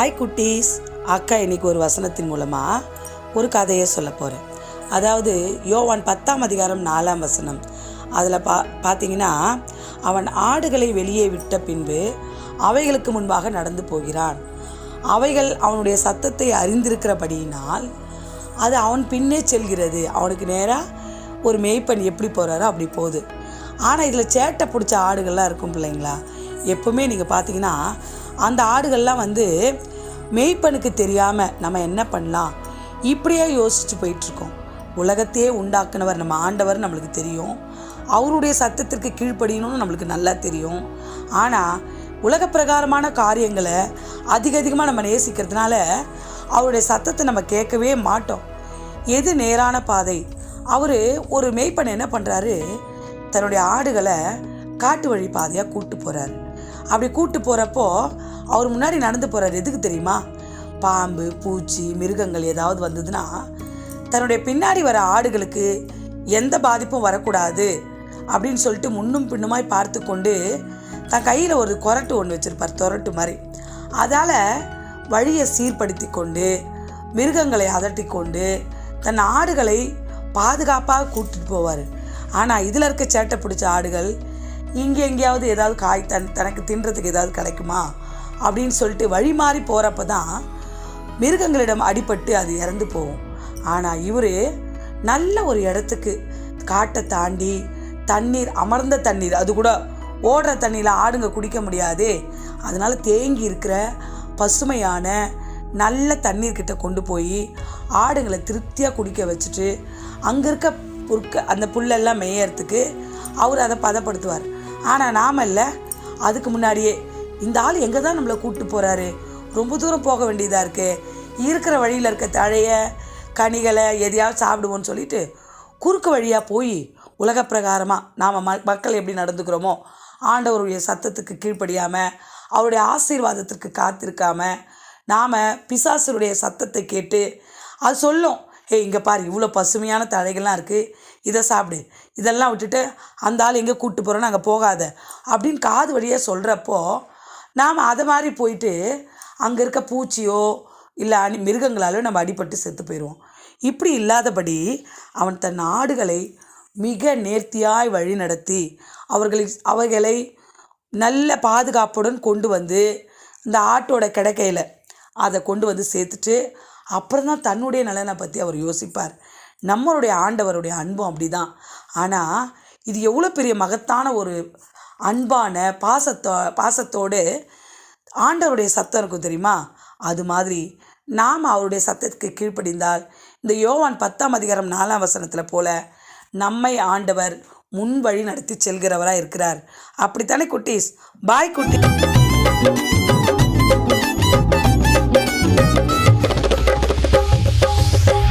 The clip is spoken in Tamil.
ஹாய் குட்டீஸ். அக்கா இன்னைக்கு ஒரு வசனத்தின் மூலமாக ஒரு கதையை சொல்ல போகிறேன் அதாவது யோவான் பத்தாம் அதிகாரம் நாலாம் வசனம். அதில் பா பார்த்தீங்கன்னா அவன் ஆடுகளை வெளியே விட்ட பின்பு அவைகளுக்கு முன்பாக நடந்து போகிறான். அவைகள் அவனுடைய சத்தத்தை அறிந்திருக்கிறபடியினால் அது அவன் பின்னே செல்கிறது. அவனுக்கு நேராக ஒரு மேய்ப்பன் எப்படி போகிறாரோ அப்படி போகுது. ஆனால் இதில் சேட்டை பிடிச்ச ஆடுகள்லாம் இருக்கும் பிள்ளைங்களா? எப்பவுமே நீங்கள் பார்த்தீங்கன்னா அந்த ஆடுகள்லாம் வந்து மேய்ப்பனுக்கு தெரியாமல் நம்ம என்ன பண்ணலாம்? இப்படியே யோசிச்சு போயிட்டுருக்கோம். உலகத்தையே உண்டாக்குனவர் நம்ம ஆண்டவர் நம்மளுக்கு தெரியும். அவருடைய சத்தத்திற்கு கீழ்ப்படியணும்னு நம்மளுக்கு நல்லா தெரியும். ஆனால் உலக பிரகாரமான காரியங்களை அதிக அதிகமாக நம்ம நேசிக்கிறதுனால அவருடைய சத்தத்தை நம்ம கேட்கவே மாட்டோம். எது நேரான பாதை? அவர் ஒரு மேய்ப்பன் என்ன பண்ணுறாரு தன்னுடைய ஆடுகளை காட்டு வழி பாதையாக கூட்டு போகிறாரு அப்படி கூட்டு போகிறப்போ அவர் முன்னாடி நடந்து போகிறார் எதுக்கு தெரியுமா? பாம்பு பூச்சி மிருகங்கள் ஏதாவது வந்ததுன்னா தன்னுடைய பின்னாடி வர ஆடுகளுக்கு எந்த பாதிப்பும் வரக்கூடாது அப்படின்னு சொல்லிட்டு முன்னும் பின்னுமாய் பார்த்து கொண்டு தன் கையில் ஒரு கொரட்டு ஒன்று வச்சுருப்பார். தொரட்டு மாதிரி. அதால் வழியை சீர்படுத்தி கொண்டு மிருகங்களை அதட்டி கொண்டு தன் ஆடுகளை பாதுகாப்பாக கூட்டிகிட்டு போவார். ஆனால் இதில் இருக்க சேட்டை பிடிச்ச ஆடுகள் இங்கே எங்கேயாவது ஏதாவது காய் தன் தனக்கு தின்றதுக்கு ஏதாவது கிடைக்குமா? அப்படின்னு சொல்லிட்டு வழி மாறி போகிறப்ப தான் மிருகங்களிடம் அடிபட்டு அது இறந்து போகும். ஆனால் இவர் நல்ல ஒரு இடத்துக்கு காட்டை தாண்டி தண்ணீர் அமர்ந்த தண்ணீர் அது கூட ஓடுற தண்ணியில் ஆடுங்க குடிக்க முடியாதே. அதனால் தேங்கி இருக்கிற பசுமையான நல்ல தண்ணீர் கிட்ட கொண்டு போய் ஆடுங்களை திருப்தியாக குடிக்க வச்சுட்டு அங்கே இருக்க புற்க அந்த புல்லெல்லாம் மேயறதுக்கு அவர் அதை பதப்படுத்துவார். ஆனால் நாம இல்லை. அதுக்கு முன்னாடியே இந்த ஆள் எங்கே தான் நம்மளை கூப்பிட்டு போகிறாரு ரொம்ப தூரம் போக வேண்டியதாக இருக்குது இருக்கிற வழியில் இருக்க தழைய கனிகளை எதையாவது சாப்பிடுவோன்னு சொல்லிட்டு குறுக்கு வழியாக போய் உலக பிரகாரமாக நாம் ம மக்கள் எப்படி நடந்துக்கிறோமோ ஆண்டவருடைய சத்தத்துக்கு கீழ்ப்படியாமல் அவருடைய ஆசீர்வாதத்திற்கு காத்திருக்காமல் நாம் பிசாசருடைய சத்தத்தை கேட்டு அது சொல்லும். ஏய் இங்கே பாரு இவ்வளோ பசுமையான தழைகள்லாம் இருக்குது இதை சாப்பிடு. இதெல்லாம் விட்டுட்டு அந்த ஆள் எங்கே கூப்பிட்டு போகிறோன்னு அங்கே போகாத. அப்படின்னு காது வழியாக சொல்கிறப்போ நாம் அதை மாதிரி போயிட்டு அங்கே இருக்க பூச்சியோ இல்லை அணி மிருகங்களாலோ நம்ம அடிபட்டு செத்து போயிடுவோம் இப்படி இல்லாதபடி அவன் தன் ஆடுகளை மிக நேர்த்தியாய் வழிநடத்தி அவர்களை அவர்களை நல்ல பாதுகாப்புடன் கொண்டு வந்து இந்த ஆட்டோட கிடக்கையில் அதை கொண்டு வந்து சேர்த்துட்டு அப்புறம் தான் தன்னுடைய நலனை பற்றி அவர் யோசிப்பார். நம்மளுடைய ஆண்டவருடைய அன்பும் அப்படி தான் ஆனால் இது எவ்வளோ பெரிய மகத்தான ஒரு அன்பான பாசத்தோ பாசத்தோடு ஆண்டவருடைய சத்தம் இருக்கும் தெரியுமா? அது மாதிரி நாம் அவருடைய சத்தத்துக்கு கீழ்ப்படிந்தால் இந்த யோவான் பத்தாம் அதிகாரம் நாலாம் வசனத்தில் போல நம்மை ஆண்டவர் முன் வழி நடத்தி செல்கிறவராக இருக்கிறார். அப்படித்தானே குட்டீஸ்? பாய் குட்டி